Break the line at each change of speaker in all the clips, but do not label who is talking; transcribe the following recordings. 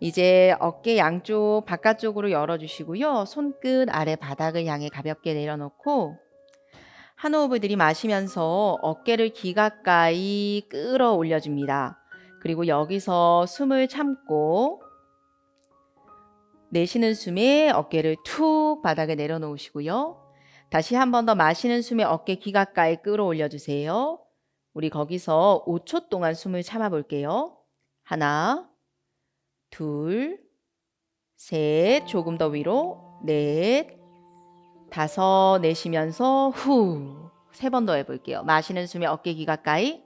이제 어깨 양쪽 바깥쪽으로 열어주시고요. 손끝 아래 바닥을 향해 가볍게 내려놓고 한 호흡을 들이마시면서 어깨를 귀 가까이 끌어올려 줍니다. 그리고 여기서 숨을 참고 내쉬는 숨에 어깨를 툭 바닥에 내려놓으시고요. 다시 한 번 더 마시는 숨에 어깨 귀 가까이 끌어올려 주세요. 우리 거기서 5초 동안 숨을 참아 볼게요. 하나, 둘, 셋, 조금 더 위로, 넷, 다섯, 내쉬면서 후. 세 번 더 해볼게요. 마시는 숨에 어깨 귀 가까이.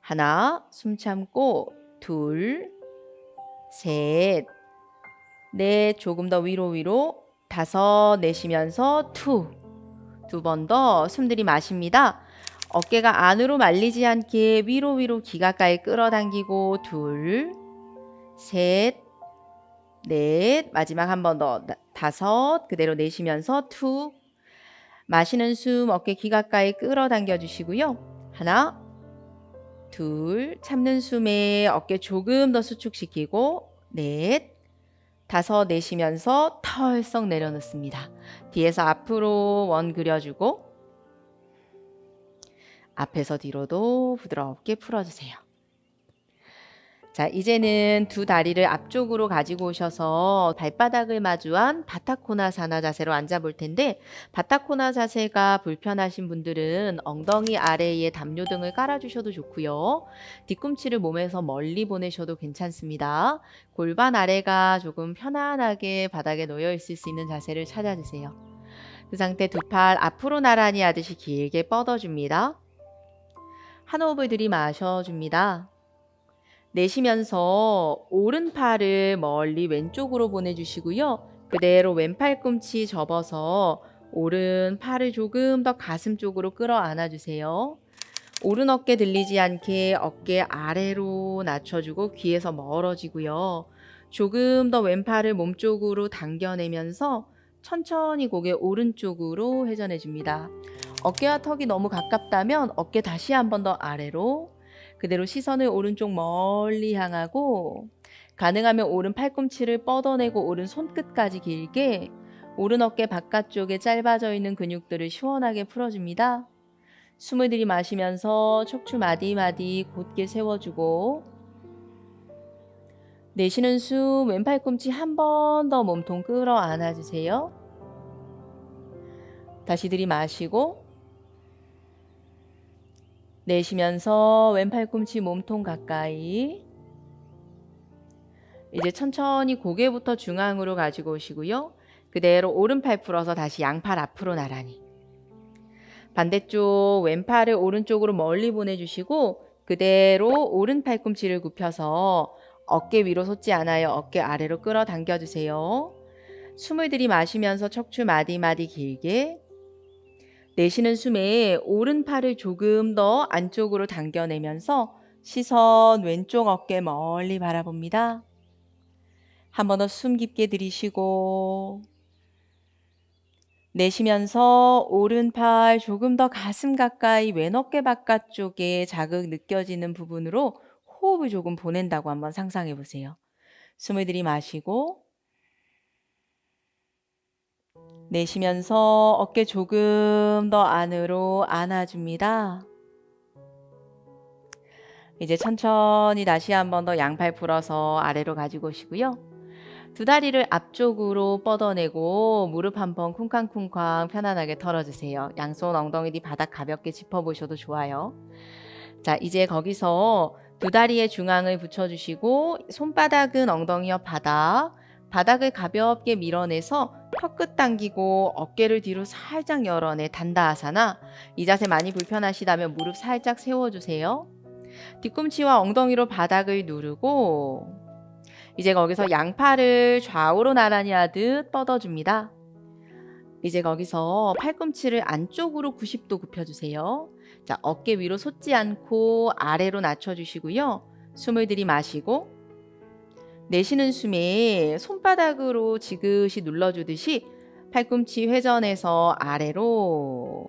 하나, 숨 참고, 둘, 셋, 넷, 조금 더 위로 위로, 다섯, 내쉬면서 투. 두 번 더 숨 들이마십니다. 어깨가 안으로 말리지 않게 위로 위로 귀 가까이 끌어당기고 둘, 셋, 넷, 마지막 한 번 더 다섯, 그대로 내쉬면서 투. 마시는 숨 어깨 귀 가까이 끌어당겨 주시고요. 하나, 둘, 참는 숨에 어깨 조금 더 수축시키고 넷, 다섯 내쉬면서 털썩 내려놓습니다. 뒤에서 앞으로 원 그려주고 앞에서 뒤로도 부드럽게 풀어주세요. 자, 이제는 두 다리를 앞쪽으로 가지고 오셔서 발바닥을 마주한 바타코나 사나 자세로 앉아 볼 텐데 바타코나 자세가 불편하신 분들은 엉덩이 아래에 담요 등을 깔아 주셔도 좋고요. 뒤꿈치를 몸에서 멀리 보내셔도 괜찮습니다. 골반 아래가 조금 편안하게 바닥에 놓여 있을 수 있는 자세를 찾아주세요. 그 상태 두 팔 앞으로 나란히 하듯이 길게 뻗어줍니다. 한 호흡을 들이마셔줍니다. 내쉬면서 오른팔을 멀리 왼쪽으로 보내주시고요. 그대로 왼팔 꿈치 접어서 오른팔을 조금 더 가슴 쪽으로 끌어안아 주세요. 오른 어깨 들리지 않게 어깨 아래로 낮춰주고 귀에서 멀어지고요. 조금 더 왼팔을 몸쪽으로 당겨내면서 천천히 고개 오른쪽으로 회전해 줍니다. 어깨와 턱이 너무 가깝다면 어깨 다시 한 번 더 아래로 그대로 시선을 오른쪽 멀리 향하고 가능하면 오른 팔꿈치를 뻗어내고 오른 손끝까지 길게 오른 어깨 바깥쪽에 짧아져 있는 근육들을 시원하게 풀어줍니다. 숨을 들이마시면서 척추 마디마디 곧게 세워주고 내쉬는 숨 왼팔 꿈치 한 번 더 몸통 끌어 안아주세요. 다시 들이마시고 내쉬면서 왼팔 꿈치 몸통 가까이 이제 천천히 고개부터 중앙으로 가지고 오시고요. 그대로 오른팔 풀어서 다시 양팔 앞으로 나란히 반대쪽 왼팔을 오른쪽으로 멀리 보내주시고 그대로 오른 팔꿈치를 굽혀서 어깨 위로 솟지 않아요. 어깨 아래로 끌어당겨 주세요. 숨을 들이마시면서 척추 마디마디 길게 내쉬는 숨에 오른팔을 조금 더 안쪽으로 당겨내면서 시선 왼쪽 어깨 멀리 바라봅니다. 한 번 더 숨 깊게 들이쉬고 내쉬면서 오른팔 조금 더 가슴 가까이 왼 어깨 바깥쪽에 자극 느껴지는 부분으로 호흡을 조금 보낸다고 한번 상상해 보세요. 숨을 들이마시고 내쉬면서 어깨 조금 더 안으로 안아줍니다. 이제 천천히 다시 한번 더 양팔 풀어서 아래로 가지고 오시고요. 두 다리를 앞쪽으로 뻗어내고 무릎 한번 쿵쾅쿵쾅 편안하게 털어주세요. 양손 엉덩이 뒤 바닥 가볍게 짚어보셔도 좋아요. 자, 이제 거기서 두 다리의 중앙을 붙여주시고 손바닥은 엉덩이 옆 바닥, 바닥을 가볍게 밀어내서 턱끝 당기고 어깨를 뒤로 살짝 열어내 단다아사나 이 자세 많이 불편하시다면 무릎 살짝 세워주세요. 뒤꿈치와 엉덩이로 바닥을 누르고 이제 거기서 양팔을 좌우로 나란히 하듯 뻗어줍니다. 이제 거기서 팔꿈치를 안쪽으로 90도 굽혀주세요. 자, 어깨 위로 솟지 않고 아래로 낮춰주시고요. 숨을 들이마시고 내쉬는 숨에 손바닥으로 지그시 눌러주듯이 팔꿈치 회전해서 아래로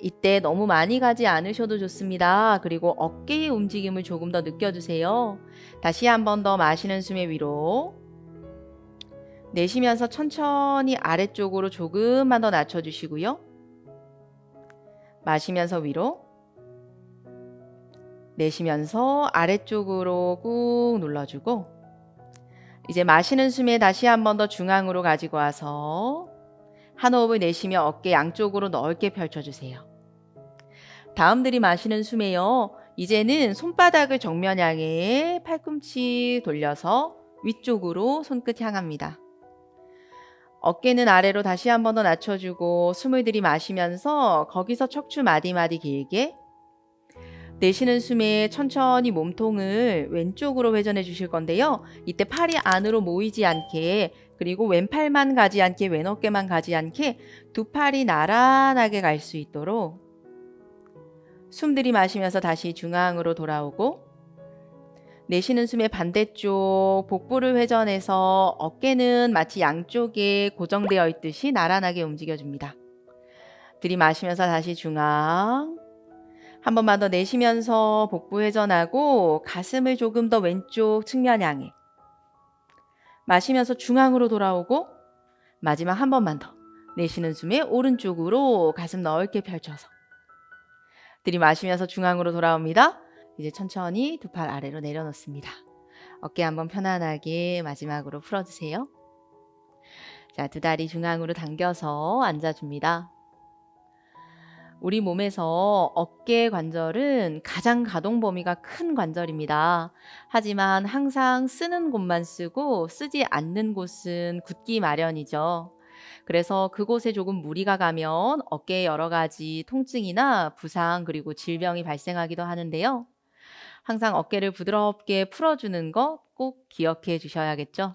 이때 너무 많이 가지 않으셔도 좋습니다. 그리고 어깨의 움직임을 조금 더 느껴주세요. 다시 한 번 더 마시는 숨의 위로. 내쉬면서 천천히 아래쪽으로 조금만 더 낮춰주시고요. 마시면서 위로. 내쉬면서 아래쪽으로 꾹 눌러주고. 이제 마시는 숨에 다시 한 번 더 중앙으로 가지고 와서 한 호흡을 내쉬며 어깨 양쪽으로 넓게 펼쳐주세요. 다음 들이마시는 숨에요. 이제는 손바닥을 정면 향해 팔꿈치 돌려서 위쪽으로 손끝 향합니다. 어깨는 아래로 다시 한 번 더 낮춰주고 숨을 들이마시면서 거기서 척추 마디마디 길게 내쉬는 숨에 천천히 몸통을 왼쪽으로 회전해 주실 건데요. 이때 팔이 안으로 모이지 않게 그리고 왼팔만 가지 않게 왼 어깨만 가지 않게 두 팔이 나란하게 갈 수 있도록 숨 들이마시면서 다시 중앙으로 돌아오고 내쉬는 숨의 반대쪽 복부를 회전해서 어깨는 마치 양쪽에 고정되어 있듯이 나란하게 움직여줍니다. 들이마시면서 다시 중앙 한 번만 더 내쉬면서 복부 회전하고 가슴을 조금 더 왼쪽 측면 향해 마시면서 중앙으로 돌아오고 마지막 한 번만 더 내쉬는 숨에 오른쪽으로 가슴 넓게 펼쳐서 들이마시면서 중앙으로 돌아옵니다. 이제 천천히 두 팔 아래로 내려놓습니다. 어깨 한번 편안하게 마지막으로 풀어주세요. 자, 두 다리 중앙으로 당겨서 앉아줍니다. 우리 몸에서 어깨 관절은 가장 가동 범위가 큰 관절입니다. 하지만 항상 쓰는 곳만 쓰고 쓰지 않는 곳은 굳기 마련이죠. 그래서 그곳에 조금 무리가 가면 어깨에 여러 가지 통증이나 부상 그리고 질병이 발생하기도 하는데요. 항상 어깨를 부드럽게 풀어주는 거꼭 기억해 주셔야겠죠.